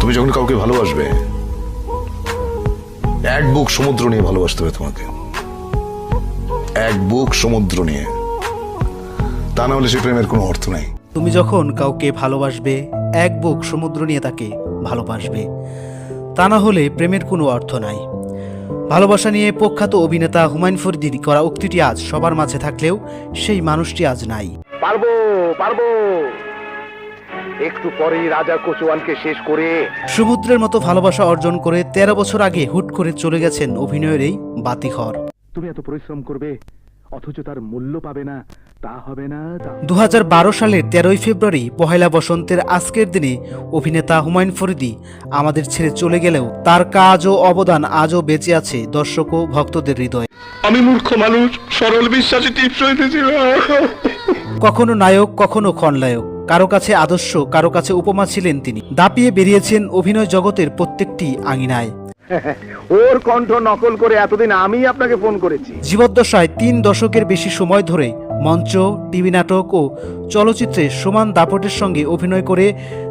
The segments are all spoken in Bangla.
তুমি যখন কাউকে ভালোবাসবে এক বুক সমুদ্র নিয়ে ভালোবাসতে হবে তোমাকে। এক বুক সমুদ্র নিয়ে। তা না হলে সে প্রেমের কোনো অর্থ নাই। তুমি যখন কাউকে ভালোবাসবে এক বুক সমুদ্র নিয়ে তাকে ভালোবাসবে তা না হলে প্রেমের কোনো অর্থ নাই। ভালোবাসা নিয়ে প্রখ্যাত অভিনেতা হুমায়ুন ফরিদির করা উক্তিটি আজ সবার মাঝে থাকলেও সেই মানুষটি আজ নাই। পারব পারব। একটু পরেই রাজা কোচওয়ানকে শেষ করে সমুদ্রের মতো ভালোবাসা অর্জন করে তেরো বছর আগে হুট করে চলে গেছেন অভিনয়ের এই বাতিঘর। তুমি এত পরিশ্রম করবে অথচ তার মূল্য পাবে না তা হবে না দু সালের তেরোই ফেব্রুয়ারি পহেলা বসন্তের আজকের দিনে অভিনেতা হুমায়ুন ফরিদি আমাদের ছেড়ে চলে গেলেও তার কাজ ও অবদান আজও বেঁচে আছে দর্শক ও ভক্তদের হৃদয়ে। আমি মূর্খ মানুষ সরল বিশ্বাসে টিপস কখনো নায়ক কখনো খলনায়ক কারও কাছে আদর্শ কারও কাছে উপমা ছিলেন তিনি। দাপিয়ে বেরিয়েছেন অভিনয় জগতের প্রত্যেকটি আঙিনায়। ওর কণ্ঠ নকল করে এতদিন আমি আপনাকে ফোন করেছি। জীবদ্দশায় তিন দশকের বেশি সময় ধরে মঞ্চ, টিভি নাটক ও চলচ্চিত্রে সমান দাপটের সঙ্গে অভিনয় করে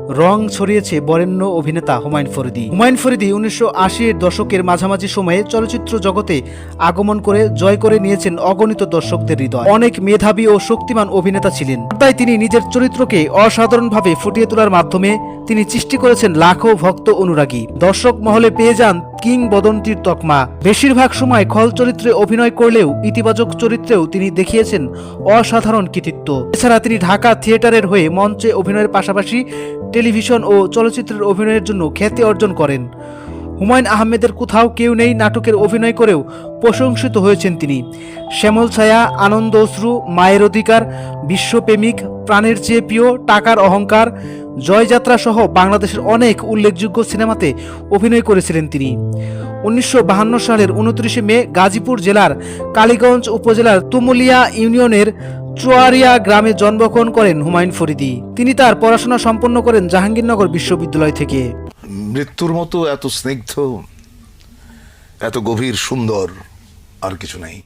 রং ছড়িয়েছে বরেণ্য অভিনেতা হুমায়ুন ফরিদি। হুমায়ুন ফরিদি উনিশশো আশির দশকের মাঝামাঝি সময়ে চলচ্চিত্র জগতে আগমন করে জয় করে নিয়েছেন অগণিত দর্শকদের হৃদয়। অনেক মেধাবী ও শক্তিমান অভিনেতা ছিলেন। তাই তিনি নিজের চরিত্রকে অসাধারণভাবে ফুটিয়ে তোলার মাধ্যমে তিনি সৃষ্টি করেছেন লাখো ভক্ত অনুরাগী। দর্শক মহলে পেয়ে যান কিংবদন্তির তকমা। বেশিরভাগ সময় খল চরিত্রে অভিনয় করলেও ইতিবাচক চরিত্রেও তিনি দেখিয়েছেন অসাধারণ কৃতিত্ব। এছাড়া তিনি ঢাকা থিয়েটারের হয়ে মঞ্চে অভিনয়ের পাশাপাশি টেলিভিশন ও চলচ্চিত্রের অভিনয়ের জন্য খ্যাতি অর্জন করেন। হুমায়ুন আহমেদের কোথাও কেউ নেই নাটকের অভিনয় করেও প্রশংসিত হয়েছেন তিনি। শ্যামল ছায়া, আনন্দ অশ্রু, মায়ের অধিকার, বিশ্বপ্রেমিক, প্রাণের চেয়ে প্রিয়, টাকার অহংকার, জয়যাত্রা সহ বাংলাদেশের অনেক উল্লেখযোগ্য সিনেমাতে অভিনয় করেছিলেন তিনি। উনিশশো সালের উনত্রিশে মে গাজীপুর জেলার কালীগঞ্জ উপজেলার তুমুলিয়া ইউনিয়নের চুয়ারিয়া গ্রামে জন্মগ্রহণ করেন হুমায়ুন ফরিদি। তিনি তার পড়াশোনা সম্পন্ন করেন জাহাঙ্গীরনগর বিশ্ববিদ্যালয় থেকে। মৃত্যুর মতো এত স্নিগ্ধ এত গভীর সুন্দর আর কিছু নাই।